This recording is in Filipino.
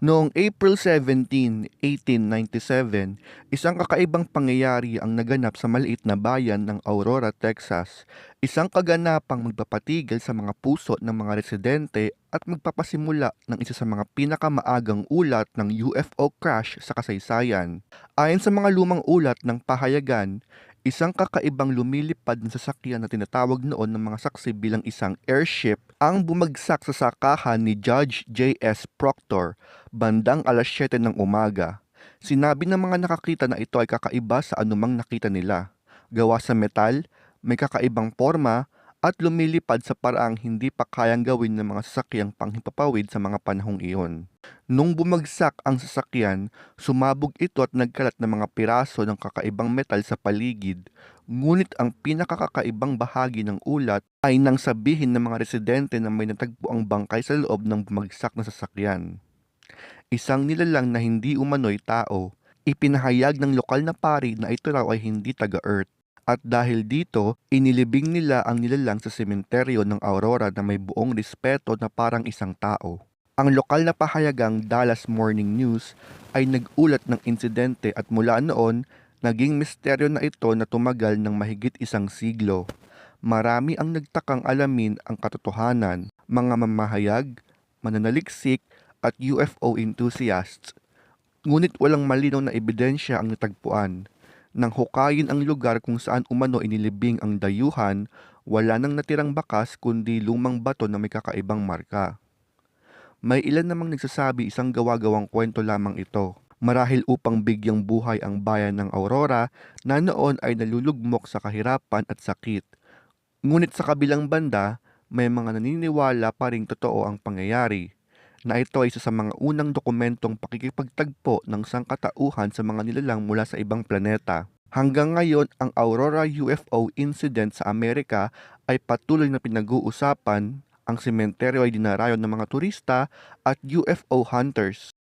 Noong April 17, 1897, isang kakaibang pangyayari ang naganap sa maliit na bayan ng Aurora, Texas. Isang kaganapang magpapatigil sa mga puso ng mga residente at magpapasimula ng isa sa mga pinakamaagang ulat ng UFO crash sa kasaysayan. Ayon sa mga lumang ulat ng pahayagan, isang kakaibang lumilipad na sasakyan na tinatawag noon ng mga saksi bilang isang airship ang bumagsak sa sakahan ni Judge J.S. Proctor bandang alas 7 ng umaga. Sinabi ng mga nakakita na ito ay kakaiba sa anumang nakita nila. Gawa sa metal, may kakaibang forma, at lumilipad sa paraang hindi pa kayang gawin ng mga sasakyang panghimpapawid sa mga panahong iyon. Nung bumagsak ang sasakyan, sumabog ito at nagkalat ng mga piraso ng kakaibang metal sa paligid, ngunit ang pinakakakaibang bahagi ng ulat ay nang sabihin ng mga residente na may natagpo ang bangkay sa loob ng bumagsak na sasakyan. Isang nilalang na hindi umano'y tao, ipinahayag ng lokal na pari na ito raw ay hindi taga-Earth. At dahil dito, inilibing nila ang nilalang sa sementeryo ng Aurora na may buong respeto na parang isang tao. Ang lokal na pahayagang Dallas Morning News ay nag-ulat ng insidente at mula noon, naging misteryo na ito na tumagal ng mahigit isang siglo. Marami ang nagtakang alamin ang katotohanan, mga mamahayag, mananaliksik, at UFO enthusiasts. Ngunit walang malinaw na ebidensya ang natagpuan. Nang hukayin ang lugar kung saan umano inilibing ang dayuhan, wala nang natirang bakas kundi lumang bato na may kakaibang marka. May ilan namang nagsasabi isang gawa-gawang kwento lamang ito. Marahil upang bigyang buhay ang bayan ng Aurora na noon ay nalulugmok sa kahirapan at sakit. Ngunit sa kabilang banda, may mga naniniwala pa ring totoo ang pangyayari na ito ay isa sa mga unang dokumentong pakikipagtagpo ng sangkatauhan sa mga nilalang mula sa ibang planeta. Hanggang ngayon, ang Aurora UFO incident sa Amerika ay patuloy na pinag-uusapan, ang sementeryo ay dinarayo ng mga turista at UFO hunters.